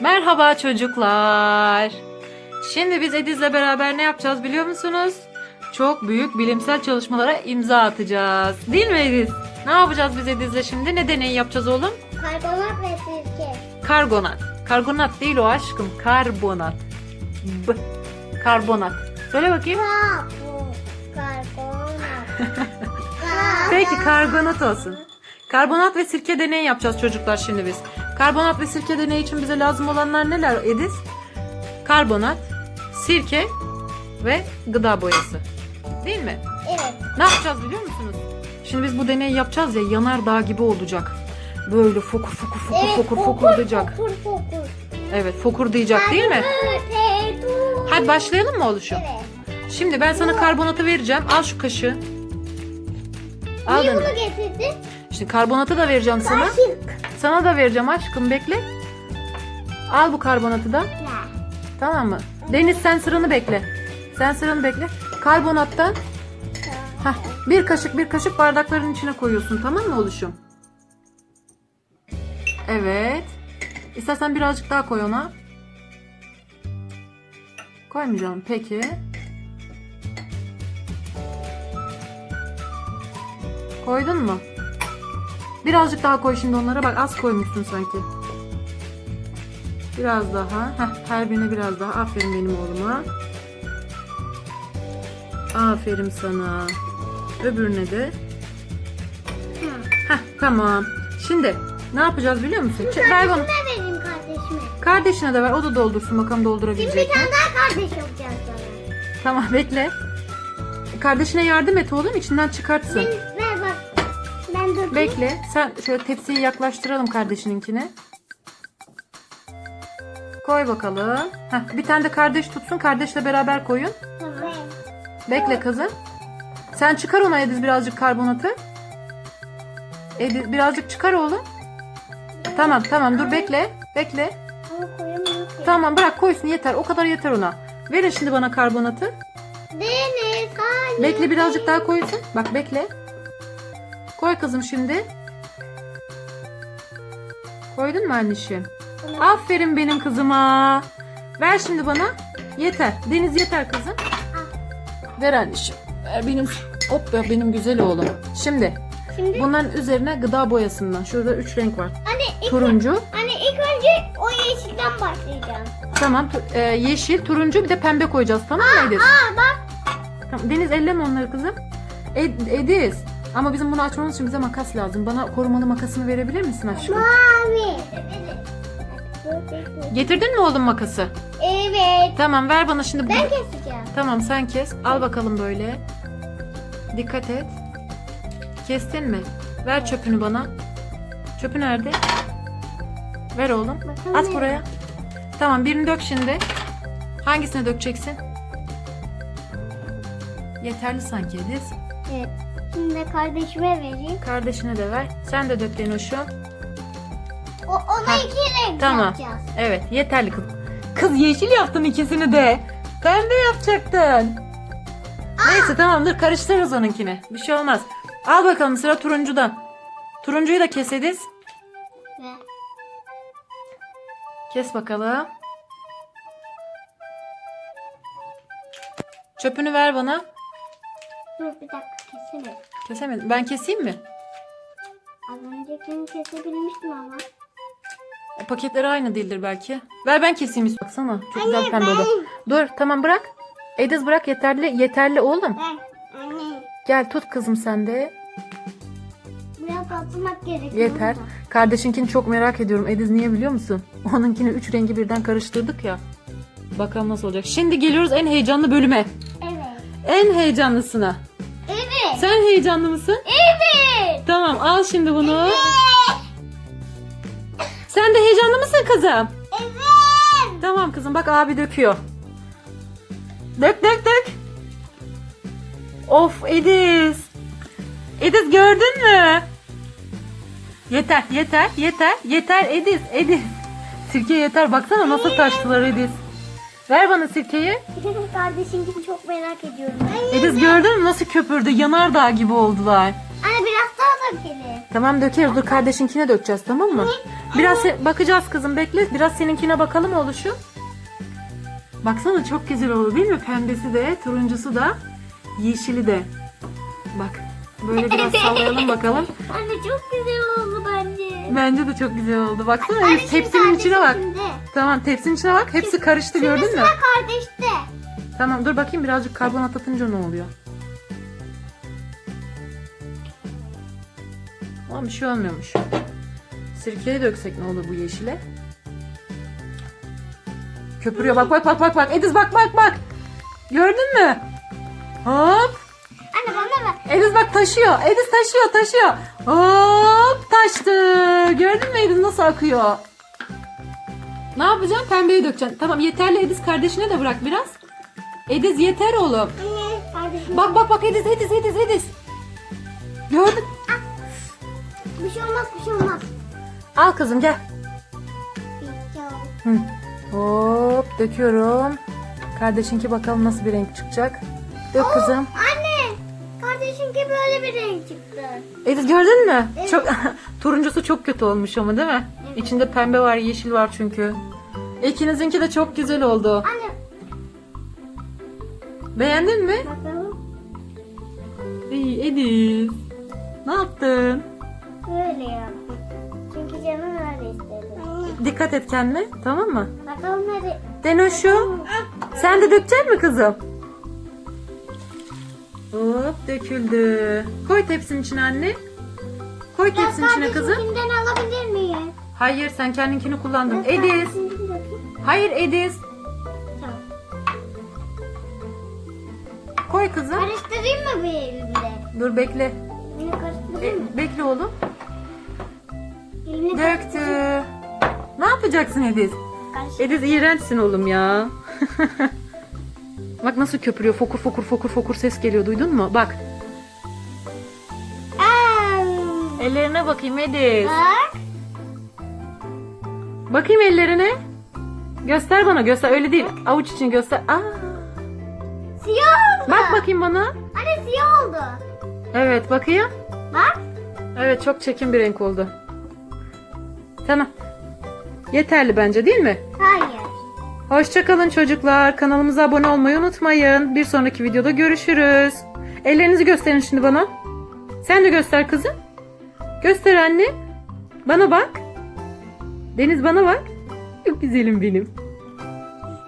Merhaba çocuklar. Şimdi biz Ediz'le beraber ne yapacağız biliyor musunuz? Çok büyük bilimsel çalışmalara imza atacağız. Değil mi Ediz? Ne yapacağız biz Ediz'le şimdi? Ne deneyi yapacağız oğlum? Karbonat ve sirke. Karbonat. Karbonat değil o aşkım. Karbonat. B. Karbonat. Söyle bakayım. Karbonat. Peki karbonat olsun. Karbonat ve sirke deneyi yapacağız çocuklar şimdi biz. Karbonat ve sirke deneyi için bize lazım olanlar neler Ediz? Karbonat, sirke ve gıda boyası. Değil mi? Evet. Ne yapacağız biliyor musunuz? Şimdi biz bu deneyi yapacağız ya yanardağ gibi olacak. Böyle fokur fokur fokur Evet. fokur fokurdayacak. Fokur fokur. Evet fokurdayacak değil mi? Hadi başlayalım mı oğluşum? Evet. Şimdi ben sana karbonatı vereceğim. Al şu kaşığı. Al Niye bunu getirdin? Şimdi karbonatı da vereceğim sana. Kaşık. Sana da vereceğim aşkım bekle. Al bu karbonatı da. Tamam mı? Deniz sen sıranı bekle. Sen sıranı bekle. Karbonattan heh, bir kaşık bir kaşık bardakların içine koyuyorsun tamam mı oluşum? Evet. İstersen birazcık daha koy ona. Koymayacağım peki. Koydun mu? Birazcık daha koy şimdi onlara. Bak az koymuşsun sanki. Biraz daha. Heh, her birine biraz daha. Aferin benim oğluma. Aferin sana. Öbürüne de. Heh, tamam. Şimdi ne yapacağız biliyor musun? Ç- ver bana. Vereyim kardeşime? Kardeşine de ver. O da doldursun bakalım Şimdi doldurabilecek bir mi? tane daha kardeş yapacağız sana. Tamam bekle. Kardeşine yardım et oğlum içinden çıkartsın. Bak. Bekle. Sen şöyle tepsiyi yaklaştıralım kardeşininkine. Koy bakalım. Heh, bir tane de kardeş tutsun. Kardeşle beraber koyun. Tamam. Bekle kızım. Sen çıkar ona Ediz birazcık karbonatı. Ediz birazcık çıkar oğlum. Tamam tamam dur bekle. Bekle. Tamam bırak koysun yeter. O kadar yeter ona. Verin şimdi bana karbonatı. Deniz hayır. Bekle birazcık daha koysun. Bak bekle. Koy kızım şimdi. Koydun mu anneciğim? Aferin benim kızıma. Ver şimdi bana. Yeter. Deniz yeter kızım. Ver anneciğim. Ver benim hop ya benim güzel oğlum. Şimdi Şimdi bunların üzerine gıda boyasından. Şurada üç renk var. anne ilk, Turuncu. anne ilk önce o yeşilden başlayacağım. Tamam. e, yeşil, turuncu bir de pembe koyacağız. Tamam mı Ediz? Aa bak. Tamam, Deniz elleme onları kızım. Ed, Ediz. Ama bizim bunu açmamız için bize makas lazım. Bana korumalı makasını verebilir misin aşkım? Mavi. Getirdin mi oğlum makası? Evet. Tamam ver bana şimdi. Ben keseceğim. Tamam sen kes. Al bakalım böyle. Dikkat et. Kestin mi? Ver çöpünü bana. Çöpü nerede? Ver oğlum. Bakalım At buraya. Tamam birini dök şimdi. Hangisine dökeceksin? Yeterli sanki Ediz. Evet. Şimdi de kardeşime vereyim. Kardeşine de ver. Sen de dök Denoş'um. O, ona Ha, iki renk Tamam. yapacağız. Evet yeterli kız. Kız yeşil yaptın ikisini de. Pembe yapacaktın. Neyse tamam dur karıştırırız onunkini. Bir şey olmaz. Al bakalım sıra turuncuda. Turuncuyu da kes Ediz. Ve Kes bakalım. Çöpünü ver bana. dur bir dakika keselim. Kesemedim. Ben keseyim mi? Az öncekini kesebilmiştim ama. E, paketleri aynı değildir belki. Ver ben keseyim istiyorum. Baksana. Çok güzel pembe oldu. Dur tamam bırak. Ediz bırak yeterli yeterli oğlum. Ben anne Gel tut kızım sen de. biraz atmak gerekiyor. Yeter. ama. Kardeşinkini çok merak ediyorum. Ediz niye biliyor musun? Onunkini üç rengi birden karıştırdık ya. Bakalım nasıl olacak. Şimdi geliyoruz en heyecanlı bölüme. Evet. En heyecanlısına. Evet. Sen heyecanlı mısın? Evet. Tamam al şimdi bunu. Sen de heyecanlı mısın kızım? Evet. Tamam kızım bak abi döküyor. Dök dök dök. Of Ediz. Ediz gördün mü? Yeter yeter yeter yeter Ediz Ediz. Sirke yeter baksana nasıl taştılar Ediz. Ver bana sirkeyi. Kardeşim gibi çok merak ediyorum. Ediz gördün mü nasıl köpürdü yanardağ gibi oldular. Anne Anne biraz daha dökelim. Tamam dökeriz. Dur kardeşinkine dökeceğiz tamam mı? Biraz se- bakacağız kızım bekle. Biraz seninkine bakalım oluşu. Baksana çok güzel oldu değil mi? Pembesi de, turuncusu da, yeşili de. Bak. Böyle biraz sallayalım bakalım. Anne çok güzel oldu bence. Bence de çok güzel oldu. Baksana Anne, Elif, şimdi tepsinin içine bak. de. Tamam tepsinin içine bak. Hepsi karıştı gördün mü? Sıra kardeşte. Tamam dur bakayım birazcık karbonat atınca ne oluyor? Ama bir şey olmuyormuş. Sirkeyi döksek ne olur bu yeşile? Köpürüyor bak bak bak bak bak. Ediz bak bak bak. Gördün mü? Hop. Bak taşıyor. Ediz taşıyor taşıyor. Hop taştı. Gördün mü Ediz nasıl akıyor? Ne yapacaksın? Pembeyi dökeceksin. Tamam yeterli Ediz kardeşine de bırak biraz. Ediz yeter oğlum. Anne kardeşim. Bak bak bak Ediz Ediz Ediz Ediz. Gördün. Bir şey olmaz bir şey olmaz. Al kızım gel. Hı. Hop döküyorum. Kardeşinki bakalım nasıl bir renk çıkacak. Dök kızım. Anne kardeşinki böyle bir renk çıktı. Ediz gördün mü? Evet. Çok turuncusu çok kötü olmuş ama değil mi? Evet. İçinde pembe var, yeşil var çünkü. İkinizinki de çok güzel oldu. Anne Beğendin mi? bakalım. İyi Ediz. Ne yaptın? Böyle yaptım. Çünkü canım öyle istedi. Dikkat et kendine tamam mı? Bakalım nereye. Denoşu. Sen de dökecek mi kızım? Hop döküldü. Koy tepsinin içine anne. Koy tepsinin içine kızım. kardeşinkinden alabilir miyim? Hayır sen kendinkini kullandın. Ben Ediz. Hayır Ediz. Tamam. Koy kızım. Karıştırayım mı bir elimle? Dur bekle. Yine karıştırayım mı? E, bekle oğlum. Elimle Döktü. Ne yapacaksın Ediz? karıştır. Ediz iğrençsin oğlum ya. Bak nasıl köpürüyor. Fokur fokur fokur fokur ses geliyor. Duydun mu? Bak. Ellerine bakayım Ediz. Bak. Bakayım ellerine. Göster bana göster. Öyle değil. Avuç için göster. Aa. Siyah oldu. Bak bakayım bana. Anne siyah oldu. Evet bakayım. Bak. Evet çok çekin bir renk oldu. Tamam. Yeterli bence değil mi? Hayır. Hoşçakalın çocuklar. Kanalımıza abone olmayı unutmayın. Bir sonraki videoda görüşürüz. Ellerinizi gösterin şimdi bana. Sen de göster kızım. Göster anne. Bana bak. Deniz bana bak. Çok güzelim benim.